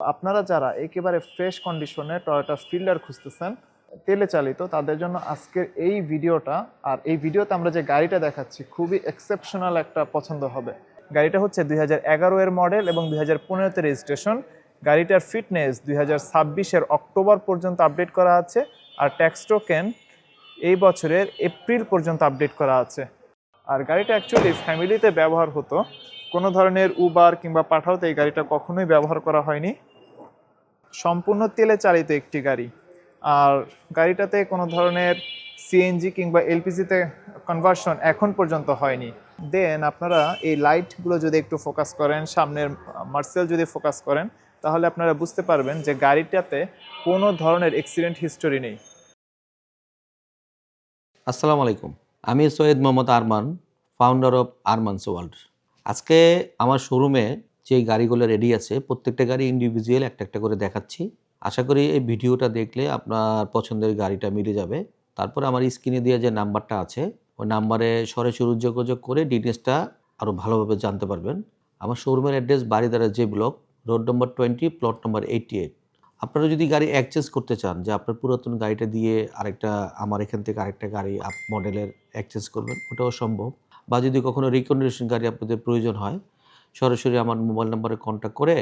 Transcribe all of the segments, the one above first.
আপনারা যারা একেবারে ফ্রেশ কন্ডিশনে টয়োটা ফিল্ডার খুঁজতেছেন, তেলে চালিত, তাদের জন্য আজকের এই ভিডিওটা আর এই ভিডিওতে আমরা যে গাড়িটা দেখাচ্ছি খুবই এক্সেপশনাল একটা পছন্দ হবে। গাড়িটা হচ্ছে দুই এর মডেল এবং দুই হাজার পনেরোতে রেজিস্ট্রেশন গাড়িটার ফিটনেস দুই হাজার ছাব্বিশের অক্টোবর পর্যন্ত আপডেট করা আছে আর ট্যাক্স টোকেন এই বছরের এপ্রিল পর্যন্ত আপডেট করা আছে। আর গাড়িটা অ্যাকচুয়ালি ফ্যামিলিতে ব্যবহার হতো। কোনো ধরনের উবার কিংবা পাঠাওতে এই গাড়িটা কখনোই ব্যবহার করা হয়নি। সম্পূর্ণ তেলে চালিত একটি গাড়ি। আর গাড়িটাতে কোনো ধরনের সিএনজি কিংবা এলপিজিতে কনভার্সন এখন পর্যন্ত হয়নি। দেন আপনারা এই লাইটগুলো যদি একটু ফোকাস করেন, সামনের মার্সেল যদি ফোকাস করেন, তাহলে আপনারা বুঝতে পারবেন যে গাড়িটাতে কোনো ধরনের অ্যাক্সিডেন্ট হিস্টোরি নেই। আসসালামু আলাইকুম। আমি Syed Mohammad Arman founder of Arman's world আজকে আমার শোরুমে যে গাড়িগুলো রেডি আছে, প্রত্যেকটা গাড়ি ইন্ডিভিজুয়াল একটা একটা করে দেখাচ্ছি। আশা করি এই ভিডিওটা দেখলে আপনার পছন্দের গাড়িটা মিলে যাবে। তারপর আমার স্ক্রিনে দিয়ে যে নাম্বারটা আছে, ওই নাম্বারে সরাসরি যোগাযোগ করে ডিটেলসটা আরও ভালোভাবে জানতে পারবেন। আমার শোরুমের অ্যাড্রেস বাড়িদারা যে block road number twenty plot number eighty eight আপনারা যদি গাড়ি এক্সচেঞ্জ করতে চান, যে আপনার পুরাতন গাড়িটা দিয়ে আরেকটা, আমার এখান থেকে আরেকটা গাড়ি আপ মডেলের এক্সচেঞ্জ করবেন, ওটাও সম্ভব। বা যদি কখনো রিকন্ডিশন গাড়ি আপনাদের প্রয়োজন হয়, সরাসরি আমার মোবাইল নাম্বারে কন্ট্যাক্ট করে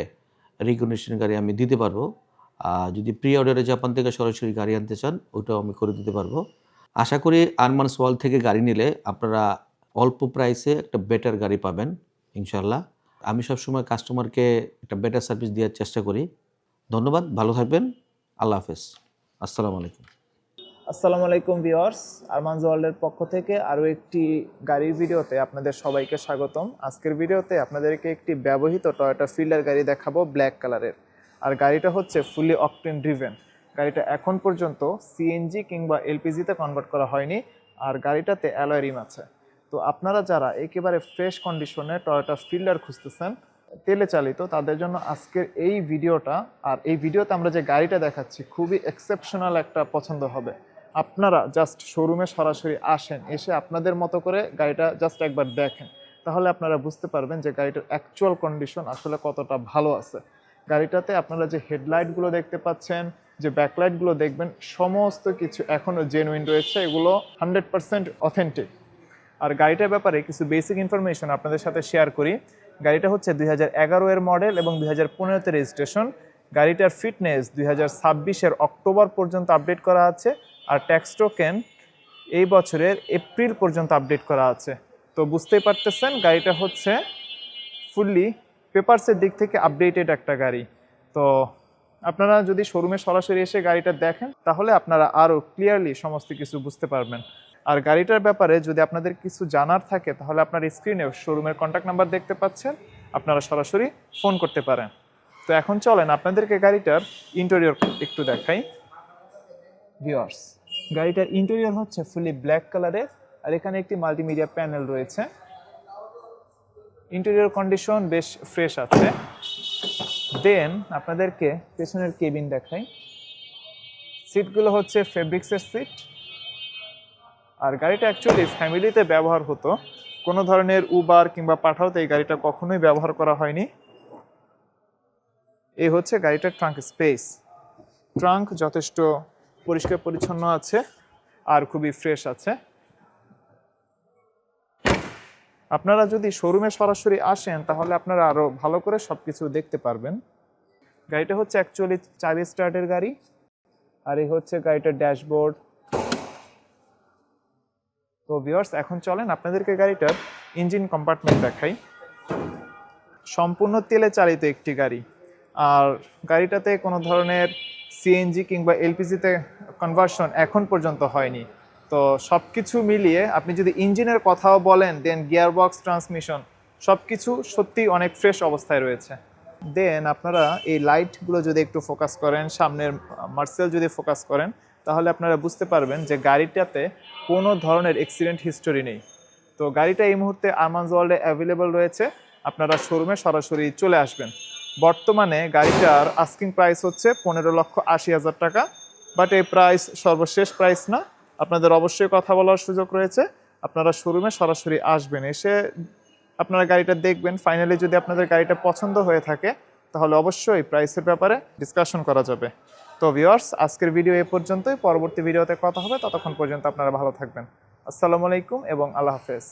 রিকন্ডিশন গাড়ি আমি দিতে পারব। আর যদি প্রি অর্ডারে জাপান থেকে সরাসরি গাড়ি আনতে চান, ওটাও আমি করে দিতে পারব। আশা করি আরমানস ওয়াল থেকে গাড়ি নিলে আপনারা অল্প প্রাইসে একটা বেটার গাড়ি পাবেন ইনশাল্লাহ আমি সবসময় কাস্টমারকে একটা বেটার সার্ভিস দেওয়ার চেষ্টা করি। ধন্যবাদ, ভালো থাকবেন। আল্লাহ হাফেজ। আসসালামু আলাইকুম। আসসালামু আলাইকুম ভিওয়ার্স আরমানজ ওয়ার্ল্ডের পক্ষ থেকে আরও একটি গাড়ির ভিডিওতে আপনাদের সবাইকে স্বাগতম। আজকের ভিডিওতে আপনাদেরকে একটি ব্যবহৃত টয়োটা ফিল্ডার গাড়ি দেখাবো ব্ল্যাক কালারের। আর গাড়িটা হচ্ছে ফুলি অকটেন ড্রিভেন গাড়িটা এখন পর্যন্ত সিএনজি কিংবা এলপিজিতে কনভার্ট করা হয়নি, আর গাড়িটাতে অ্যালয় রিম আছে। তো আপনারা যারা একেবারে ফ্রেশ কন্ডিশনে টয়োটা ফিল্ডার খুঁজতেছেন, তেলে চালিত, তাদের জন্য আজকের এই ভিডিওটা, আর এই ভিডিওতে আমরা যে গাড়িটা দেখাচ্ছি, খুবই এক্সেপশনাল একটা পছন্দ হবে। আপনারা জাস্ট শোরুমে সরাসরি আসেন, এসে আপনাদের মতো করে গাড়িটা জাস্ট একবার দেখেন। তাহলে আপনারা বুঝতে পারবেন যে গাড়িটার অ্যাকচুয়াল কন্ডিশন আসলে কতটা ভালো আছে। গাড়িটাতে আপনারা যে হেডলাইটগুলো দেখতে পাচ্ছেন, যে ব্যাকলাইটগুলো দেখবেন, সমস্ত কিছু এখনও জেনুইন রয়েছে, এগুলো হান্ড্রেড পার্সেন্ট অথেন্টিক আর গাড়িটার ব্যাপারে কিছু বেসিক ইনফরমেশন আপনাদের সাথে শেয়ার করি। গাড়িটা হচ্ছে দুই এর মডেল এবং দুই হাজার রেজিস্ট্রেশন গাড়িটার ফিটনেস দুই হাজার ছাব্বিশের অক্টোবর পর্যন্ত আপডেট করা আছে। আর ট্যাক্স টোকেন এই বছরের এপ্রিল পর্যন্ত আপডেট করা আছে। তো বুঝতেই পারতেছেন, গাড়িটা হচ্ছে ফুললি পেপারসের দিক থেকে আপডেটেড একটা গাড়ি। তো আপনারা যদি শোরুমে সরাসরি এসে গাড়িটা দেখেন, তাহলে আপনারা আরও ক্লিয়ারলি সমস্ত কিছু বুঝতে পারবেন। আর গাড়িটার ব্যাপারে যদি আপনাদের কিছু জানার থাকে, তাহলে আপনার স্ক্রিনে শোরুমের কন্ট্যাক্ট নাম্বার দেখতে পাচ্ছেন, আপনারা সরাসরি ফোন করতে পারেন। তো এখন চলেন আপনাদেরকে গাড়িটার ইন্টেরিয়র একটু দেখাই। ভিওয়ার্স গাড়িটার ইন্টেরিয়র হচ্ছে ফুলি ব্ল্যাক কালারের আর এখানে একটি মাল্টিমিডিয়া প্যানেল রয়েছে। ইন্টেরিয়র কন্ডিশন বেশ ফ্রেশ আছে। দেন আপনাদেরকে পেছনের কেবিন দেখাই। সিটগুলো হচ্ছে ফেব্রিক্সের সিট আর গাড়িটা অ্যাকচুয়ালি ফ্যামিলিতে ব্যবহার হতো। কোনো ধরনের উবার কিংবা পাঠাওতে এই গাড়িটা কখনোই ব্যবহার করা হয়নি। এই হচ্ছে গাড়িটার ট্রাঙ্ক স্পেস ট্রাঙ্ক যথেষ্ট পরিষ্কার পরিচ্ছন্ন আছে আর খুবই ফ্রেশ আছে। আপনারা যদি শোরুমে সরাসরি আসেন, তাহলে আপনারা আরও ভালো করে সব কিছু দেখতে পারবেন। গাড়িটা হচ্ছে অ্যাকচুয়ালি চাবি স্টার্টের গাড়ি, আর এই হচ্ছে গাড়িটার ড্যাশবোর্ড তো ভিউয়ার্স এখন চলেন আপনাদেরকে গাড়িটার ইঞ্জিন কম্পার্টমেন্ট দেখাই। সম্পূর্ণ তেলে চালিত একটি গাড়ি। আর গাড়িটাতে কোনো ধরনের সিএনজি কিংবা এলপিজিতে কনভার্সন এখন পর্যন্ত হয়নি। তো সব কিছু মিলিয়ে আপনি যদি ইঞ্জিনের কথাও বলেন দেন গিয়ারবক্স ট্রান্সমিশন সব কিছু সত্যি অনেক ফ্রেশ অবস্থায় রয়েছে। দেন আপনারা এই লাইটগুলো যদি একটু ফোকাস করেন, সামনের মার্সেল যদি ফোকাস করেন, তাহলে আপনারা বুঝতে পারবেন যে গাড়িটাতে কোনো ধরনের অ্যাক্সিডেন্ট হিস্টোরি নেই। তো গাড়িটা এই মুহূর্তে আরমানজ ওয়ার্ল্ডে অ্যাভেলেবল রয়েছে। আপনারা শোরুমে সরাসরি চলে আসবেন। বর্তমানে গাড়িটার আস্কিং প্রাইস হচ্ছে পনেরো লক্ষ আশি হাজার টাকা বাট এই প্রাইস সর্বশেষ প্রাইস না। আপনাদের অবশ্যই কথা বলার সুযোগ রয়েছে। আপনারা শোরুমে সরাসরি আসবেন, এসে আপনারা গাড়িটা দেখবেন। ফাইনালি যদি আপনাদের গাড়িটা পছন্দ হয়ে থাকে, তাহলে অবশ্যই প্রাইসের ব্যাপারে ডিসকাশন করা যাবে। তো ভিউয়ার্স আজকের ভিডিও এ পর্যন্তই। পরবর্তী ভিডিওতে কথা হবে। ততক্ষণ পর্যন্ত আপনারা ভালো থাকবেন। আসসালামু আলাইকুম এবং আল্লাহ হাফেজ।